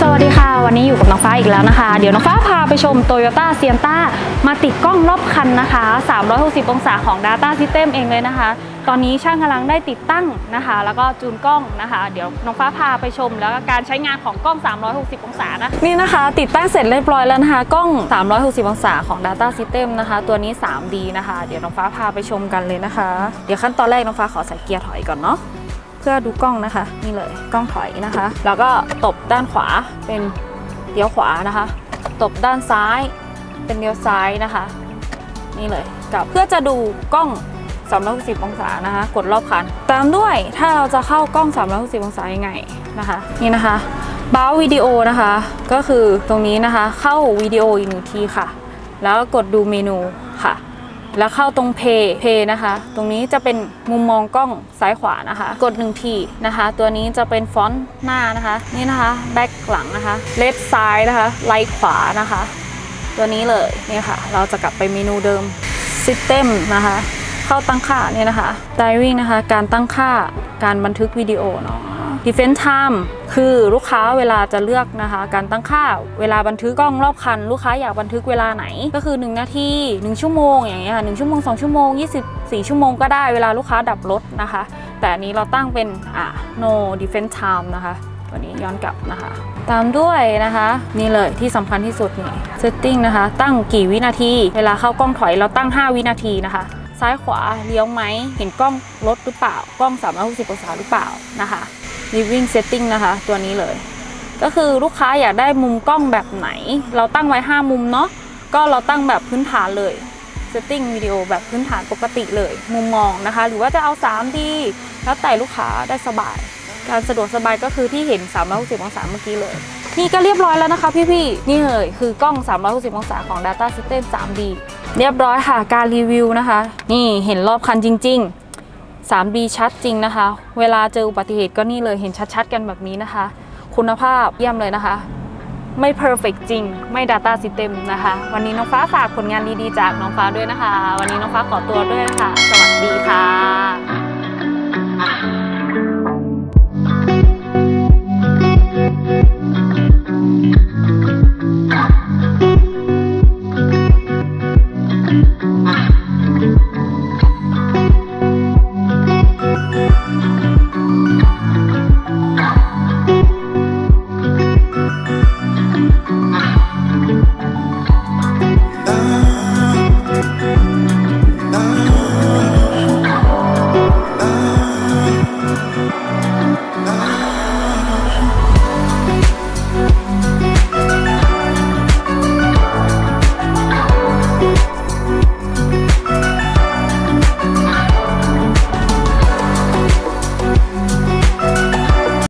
สวัสดีค่ะ วันนี้อยู่กับน้องฟ้าอีกแล้วนะคะ เดี๋ยวน้องฟ้าพาไปชม Toyota s i e n t a มาติดกล้องรอบคันนะคะ 360 องศาของ Data System เองเลยนะคะ ตอนนี้ช่างกำลังได้ติดตั้งนะคะ แล้วก็จูนกล้องนะคะ เดี๋ยวน้องฟ้าพาไปชม แล้วก็การใช้งานของกล้อง 360 องศานะนี่นะคะ ติดตั้งเสร็จเรียบร้อยแล้วนะคะกล้อง 360 องศาของ Data System นะคะ ตัวนี้ 3D นะคะ เดี๋ยวน้องฟ้าพาไปชมกันเลยนะคะ เดี๋ยวขั้นตอนแรกน้องฟ้าขอใส่เกียร์ถอยก่อนเนาะ พื่อดูกล้องนะคะ นี่เลยกล้องถอยนะคะ แล้วก็ตบด้านขวาเป็นเลี้ยวขวานะคะ ตบด้านซ้ายเป็นเลี้ยวซ้ายนะคะ นี่เลยกับเพื่อจะดูกล้อง 360 องศานะคะ กดรอบคัน ตามด้วยถ้าเราจะเข้ากล้อง 360 องศายังไงนะคะ นี่นะคะบ้าวิดีโอนะคะ ก็คือตรงนี้นะคะ เข้าวิดีโออีกหนึ่งทีค่ะ แล้วก็กดดูเมนูค่ะ แล้วเข้าตรงเพย์เพย์นะคะ ตรงนี้จะเป็นมุมมองกล้องซ้ายขวานะคะ กดหนึ่งทีนะคะ ตัวนี้จะเป็นฟอนต์หน้านะคะ นี่นะคะ แบ็คหลังนะคะ เลฟซ้ายนะคะ ไลท์ขวานะคะ ตัวนี้เลยเนี่ยค่ะ เราจะกลับไปเมนูเดิม System นะคะ เข้าตั้งค่าเนี่ยนะคะ Diving นะคะ การตั้งค่าการบันทึกวิดีโอเนาะ Defense Time คือลูกค้าเวลาจะเลือกนะคะ การตั้งค่าเวลาบันทึกกล้องรอบคัน ลูกค้าอยากบันทึกเวลาไหน ก็คือ 1 นาที 1 ชั่วโมงอย่างเงี้ยค่ะ1ชั่วโมง 2 ชั่วโมง 24 ชั่วโมงก็ได้เวลาลูกค้าดับรถนะคะ แต่อันนี้เราตั้งเป็นอะ no defense time นะคะ ตัวนี้ย้อนกลับนะคะ ตามด้วยนะคะ นี่เลยที่สำคัญที่สุดนี่ setting นะคะ ตั้งกี่วินาที เวลาเข้ากล้องถอยเราตั้ง 5 วินาทีนะคะซ้ายขวาเลี้ยวไหมเห็นกล้องรถหรือเปล่ากล้อง360องศาหรือเปล่านะคะ living setting นะคะ ตัวนี้เลย ก็คือลูกค้าอยากได้มุมกล้องแบบไหน เราตั้งไว้ 5 มุมเนาะก็เราตั้งแบบพื้นฐานเลย setting วิดีโอแบบพื้นฐานปกติเลย มุมมองนะคะ หรือว่าจะเอา 3D แล้วแต่ลูกค้าได้สบาย การสะดวกสบายก็คือที่เห็น 360 องศาเมื่อกี้เลยนี่ก็เรียบร้อยแล้วนะคะพี่ๆ นี่เลยคือกล้อง 360 องศาของ Data System 3D เรียบร้อยค่ะ การรีวิวนะคะ นี่เห็นรอบคันจริง ๆ 3D ชัดจริงนะคะ เวลาเจออุบัติเหตุก็นี่เลยเห็นชัดๆ กันแบบนี้นะคะ คุณภาพเยี่ยมเลยนะคะ ไม่ perfect จริง ไม่ Data System นะคะ วันนี้น้องฟ้าฝากผลงานดีๆ จากน้องฟ้าด้วยนะคะ วันนี้น้องฟ้าขอตัวด้วยนะคะ สวัสดีค่ะ